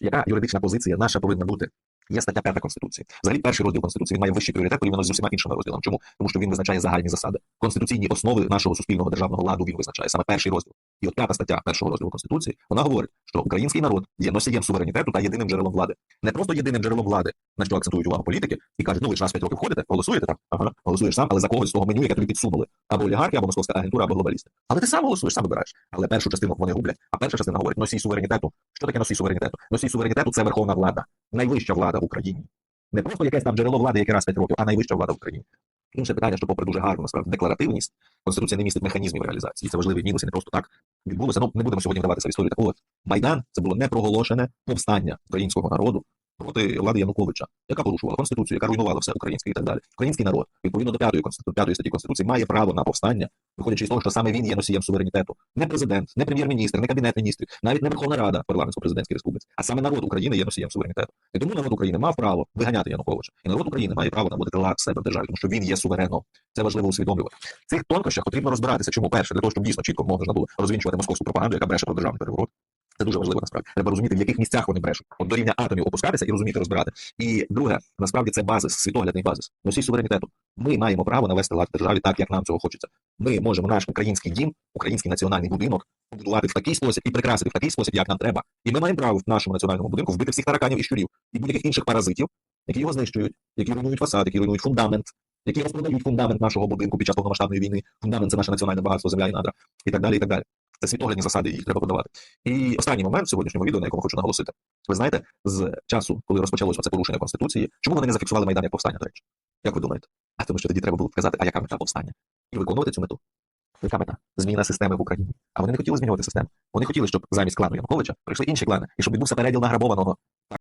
яка юридична позиція наша повинна бути? Є стаття 5 Конституції. Взагалі, перший розділ Конституції він має вищий пріоритет порівняно з усіма іншими розділами. Чому? Тому що він визначає загальні засади. Конституційні основи нашого суспільного державного ладу він визначає саме перший розділ. І от п'ята стаття першого розділу Конституції вона говорить, що український народ є носієм суверенітету та єдиним джерелом влади. Не просто єдиним джерелом влади, на що акцентують увагу політики, і кажуть, ну ви ж раз 5 років ходите, голосуєте так, ага, голосуєш сам, але за когось з того меню, яке тобі підсунули, або олігархи, або московська агентура, або глобалісти. Але ти сам голосуєш, сам вибираєш. Але першу частину вони гублять, а перша частина говорить носій суверенітету. Що таке носій суверенітету? Носій суверенітету це верховна влада, найвища влада в Україні. Не просто якесь там джерело влади, яке раз 5 років, а найвища влада в Україні. Інше питання, що попри дуже гарну насправді декларативність, конституція не містить механізмів реалізації. Це важливий мінус, і не просто так відбулося. Ну не будемо сьогодні вдаватися в історію. Так от майдан це було непроголошене повстання українського народу проти влади Януковича, яка порушувала конституцію, яка руйнувала все українське і так далі. Український народ відповідно до п'ятої конститу... п'ятої статті конституції має право на повстання, виходячи з того, що саме він є носієм суверенітету. Не президент, не прем'єр-міністр, не кабінет міністрів, навіть не Верховна Рада парламентсько-президентській республіці, а саме народ України є носієм суверенітету. І тому народ України мав право виганяти Януковича. І народ України має право наводити лад себе в державі, тому що він є сувереном. Це важливо усвідомлювати. В цих тонкощах потрібно розбиратися. Чому перше для того, щоб дійсно чітко можна було розвінчувати московську пропаганду, яка бреше про державний переворот. Це дуже важливо насправді. Треба розуміти, в яких місцях вони брешуть. От до рівня атомів опускатися і розуміти, розбирати. І друге, насправді це базис, світоглядний базис. Носій суверенітету. Ми маємо право навести лад в державі так, як нам цього хочеться. Ми можемо наш український дім, український національний будинок побудувати в такий спосіб і прикрасити в такий спосіб, як нам треба. І ми маємо право в нашому національному будинку вбити всіх тараканів і щурів і будь-яких інших паразитів, які його знищують, які руйнують фасад, які руйнують фундамент, які розпродають фундамент нашого будинку під час повномасштабної війни. Фундамент це наше національне багатство, земля і надра, і так далі. і так далі. Це світоглядні засади, їх треба подавати. І останній момент в сьогоднішньому відео, на якому хочу наголосити. Ви знаєте, з часу, коли розпочалося це порушення конституції, чому вони не зафіксували майдан як повстання, до речі? Як ви думаєте? А тому що тоді треба було вказати, а яка мета повстання? Виконувати цю мету. Яка мета? Зміна системи в Україні. А вони не хотіли змінювати систему. Вони хотіли, щоб замість клану Януковича прийшли інші клани, і щоб відбувся переділ награбованого.